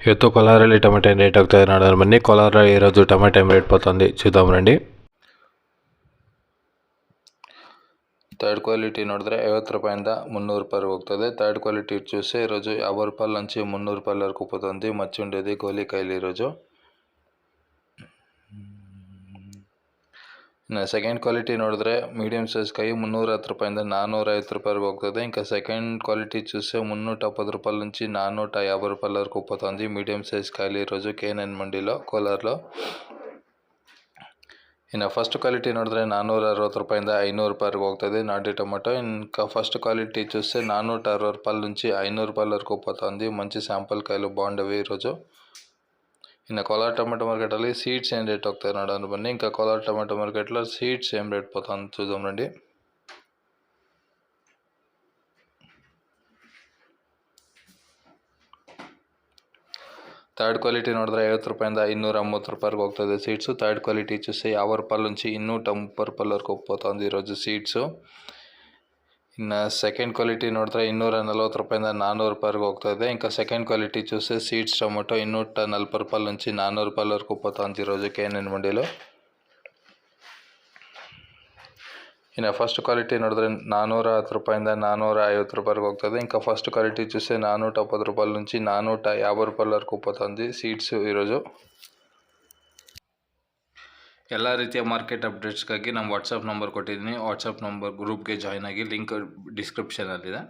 ಇವತ್ತು ಕೋಲಾರಲ್ಲಿ ಟೊಮೆಟೊ ಏನು ರೇಟ್ ಆಗ್ತಾಯಿದೆ ನೋಡೋಣ ಬನ್ನಿ ಕೋಲಾರ ఈరోజు టమాటా ఏం రేట్ పోతుంది చూద్దాం రండి థర్డ్ క్వాలిటీ ನೋಡಿದ್ರೆ ಐವತ್ತು ರೂಪಾಯಿಂದ ಮುನ್ನೂರು రూపాయలు ಹೋಗ್ತದೆ థర్డ్ క్వాలిటీ చూస్తే ఈరోజు యాభై రూపాయల నుంచి మున్నూరు రూపాయల వరకు పోతుంది మచ్చి ఉండేది గోలికాయలు ఈరోజు ಇನ್ನು ಸೆಕೆಂಡ್ ಕ್ವಾಲಿಟಿ ನೋಡಿದ್ರೆ ಮೀಡಿಯಮ್ ಸೈಜ್ ಕಾಯಿ ಮುನ್ನೂರ ಹತ್ತು ರೂಪಾಯಿಂದ ನಾನ್ನೂರ ಐವತ್ತು ರೂಪಾಯಿವರೆಗೆ ಹೋಗ್ತದೆ ఇంకా సెకండ్ క్వాలిటీ చూస్తే మున్నూట పది రూపాయల నుంచి నాన్నూట యాభై రూపాయల వరకు పోతుంది మీడియం సైజ్ కాయలు ఈరోజు కేఎన్ఎన్ మండిలో కోలార్లో ಇನ್ನು ಫಸ್ಟ್ ಕ್ವಾಲಿಟಿ ನೋಡಿದ್ರೆ ನಾನ್ನೂರ ಅರವತ್ತು ರೂಪಾಯಿಂದ ಐನೂರು ರೂಪಾಯಿವರೆಗೆ ಹೋಗ್ತದೆ నాటి టమాటో ఇంకా ఫస్ట్ క్వాలిటీ చూస్తే నాన్నూట అరవై రూపాయల నుంచి ఐనూరు రూపాయల వరకు పోతుంది మంచి శాంపుల్ కాయలు బాగుండవి ఈరోజు ఇంకా కొలార్ టమాటో మార్కెట్లో సీడ్స్ ఏం రేట్ వస్తాయి ನೋಡೋಣ అనుకోండి ఇంకా కోలార్ టమాటో మార్కెట్లో సీడ్స్ ఏం రేట్ పోతాను చూద్దాం రండి. థర్డ్ క్వాలిటీ ನೋಡಿದ್ರೆ ಐವತ್ತು ರೂಪಾಯಿಂದ ఇన్నూరు ಮೂವತ್ತು ರೂಪಾಯಿಗೆ ಹೋಗ್ತದೆ సీడ్స్. థర్డ్ క్వాలిటీ చూస్తే యాభై రూపాయల నుంచి ఇన్నూట ముప్పై రూపాయల వరకు పోతుంది ఈరోజు సీడ్స్. ಇನ್ನು ಸೆಕೆಂಡ್ ಕ್ವಾಲಿಟಿ ನೋಡಿದ್ರೆ ಇನ್ನೂರ ನಲ್ವತ್ತು ರೂಪಾಯಿಂದ నానూరు రూపాయలకు ಹೋಗ್ತಾಯಿದೆ ఇంకా సెకండ్ క్వాలిటీ చూస్తే సీడ్స్ టమాటో ఇన్నూట నలభై రూపాయల నుంచి నానూరు రూపాయల వరకు పోతుంది ఈరోజు కేఎన్ఎన్ మండీలో. ಇನ್ನು ಫಸ್ಟ್ ಕ್ವಾಲಿಟಿ ನೋಡಿದ್ರೆ ನಾನ್ನೂರ ಹತ್ತು ರೂಪಾಯಿಂದ నానూర ಐವತ್ತು రూపాయలకు ಹೋಗ್ತದೆ ఇంకా ఫస్ట్ క్వాలిటీ చూస్తే నానూట పది రూపాయల నుంచి నానూట యాభై రూపాయల వరకు పోతుంది సీడ్స్ ఈరోజు ಎಲ್ಲ ರೀತಿಯ ಮಾರ್ಕೆಟ್ ಅಪ್ಡೇಟ್ಸ್ಗಾಗಿ ನಮ್ಮ ವಾಟ್ಸಪ್ ನಂಬರ್ ಕೊಟ್ಟಿದ್ದೀನಿ. ವಾಟ್ಸಪ್ ನಂಬರ್ ಗ್ರೂಪ್ಗೆ ಜಾಯ್ನ್ ಆಗಿ ಲಿಂಕ್ ಡಿಸ್ಕ್ರಿಪ್ಷನಲ್ಲಿದೆ